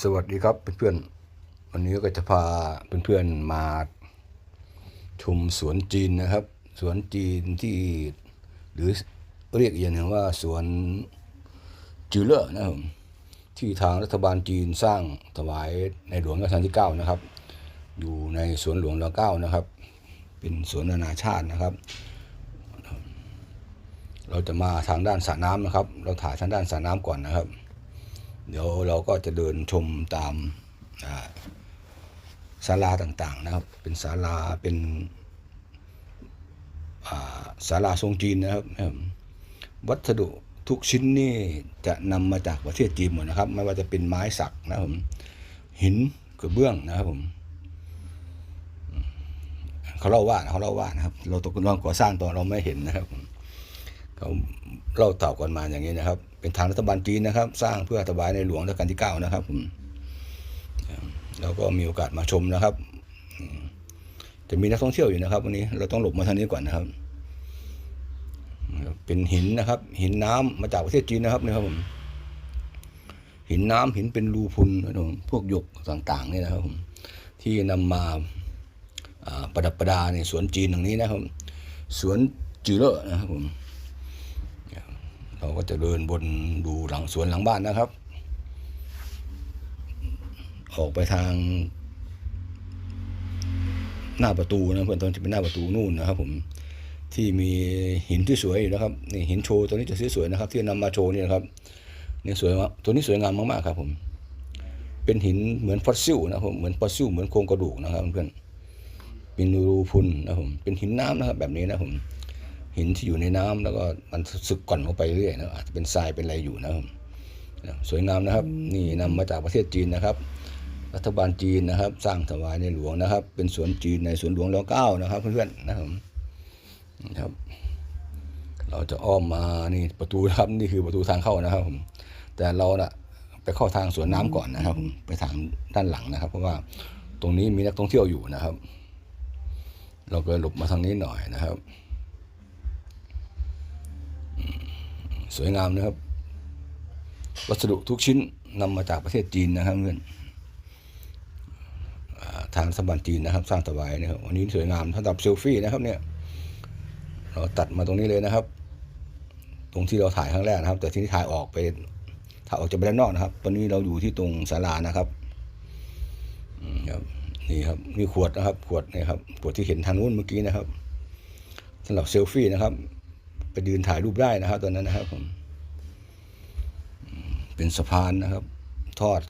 สวัสดีครับเพื่อนๆวันนี้ก็จะพาเพื่อนๆมาชมสวนจีนนะครับ สวนจีนที่หรือเรียกอย่างหนึ่งว่าสวนจือเลอร์นะครับที่ทางรัฐบาลจีนสร้างถวายในหลวงรัชกาลที่ 9 นะครับ อยู่ในสวนหลวงรเก้านะครับ เป็นสวนนานาชาตินะครับ เราจะมาทางด้านสระน้ำนะครับ เราถ่ายทางด้านสระน้ำก่อนนะครับ เดี๋ยวเราก็จะเดินชมตามศาลาต่างๆนะครับ เป็นศาลาเป็นศาลาทรงจีนนะครับ วัสดุทุกชิ้นนี่จะนำมาจากประเทศจีนหมดนะครับ ไม่ว่าจะเป็นไม้สักนะครับผมหินกระเบื้องนะครับผมเขาเล่าว่าเขาเล่าว่านะครับ เราตกลงก่อสร้างตอนเราไม่เห็นนะครับเขาเล่าต่อกันมาอย่างนี้นะครับ เป็นทางรัฐบาลจีนนะครับ สร้างเพื่อถวายในหลวงรัชกาลที่เก้านะครับผมแล้วก็มีโอกาสมาชมนะครับ จะมีนักท่องเที่ยวอยู่นะครับวันนี้เราต้องหลบมาทางนี้ก่อนนะครับ เป็นหินนะครับ หินน้ำมาจากประเทศจีนนะครับนี่ครับผมหินน้ำหินเป็นรูพุนนะครับพวกหยกต่างๆนี่นะครับผมที่นำมาอ่าประดับประดาในสวนจีนตรงนี้นะครับ สวนจือเลอร์นะครับผม เราก็จะเดินบนดูหลังสวนหลังบ้านนะครับ ออกไปทาง หน้าประตูนะเพื่อนตอนจะเป็นหน้าประตูนู่นนะครับ ผมที่มีหินที่สวยอยู่นะครับนี่หินโชว์ตัวนี้จะสวยๆนะครับ ที่นำมาโชว์นี่นะครับนี่สวยมากตัวนี้สวยงามมากๆครับ ผม เป็นหินเหมือนฟอสซิลนะครับผมเหมือนฟอสซิลเหมือนโครงกระดูกนะครับเพื่อนเป็นรูพุนนะผมเป็นหินน้ำนะครับ แบบนี้นะผม หินที่อยู่ในน้ำแล้วก็มันสึกก่อนลงไปเรื่อยนะอาจจะเป็นทรายเป็นอะไรอยู่นะครับนะสวยงามนะครับ นี่นำมาจากประเทศจีนนะครับ รัฐบาลจีนนะครับ สร้างถวายในหลวงนะครับ เป็นสวนจีนในสวนหลวงรอเก้านะครับเพื่อนๆนะครับนะครับ เราจะอ้อมมานี่ประตูนะครับนี่คือประตูทางเข้านะครับผมแต่เราน่ะไปเข้าทางสวนน้ำก่อนนะครับผมไปทางด้านหลังนะครับ เพราะว่าตรงนี้มีนักท่องเที่ยวอยู่นะครับ เราก็หลบมาทางนี้หน่อยนะครับ สวยงามนะครับ วัสดุทุกชิ้นนำมาจากประเทศจีนนะครับเพื่อนทางรัฐบาลจีนนะครับ สร้างถวายนะครับวันนี้สวยงามสำหรับเซลฟี่นะครับเนี่ยเราตัดมาตรงนี้เลยนะครับ ตรงที่เราถ่ายครั้งแรกนะครับ แต่ที่นี่ถ่ายออกไปถ่ายออกจากไปด้านนอกนะครับ ตอนนี้เราอยู่ที่ตรงศาลานะครับครับนี่ครับนี่ขวดนะครับ ขวดนี่ครับขวดที่เห็นทางนู้นเมื่อกี้นะครับสำหรับเซลฟี่นะครับ ไปยืนถ่ายรูปได้นะครับตอนนั้นนะครับผมอืมเป็นสะพานนะครับ ทอด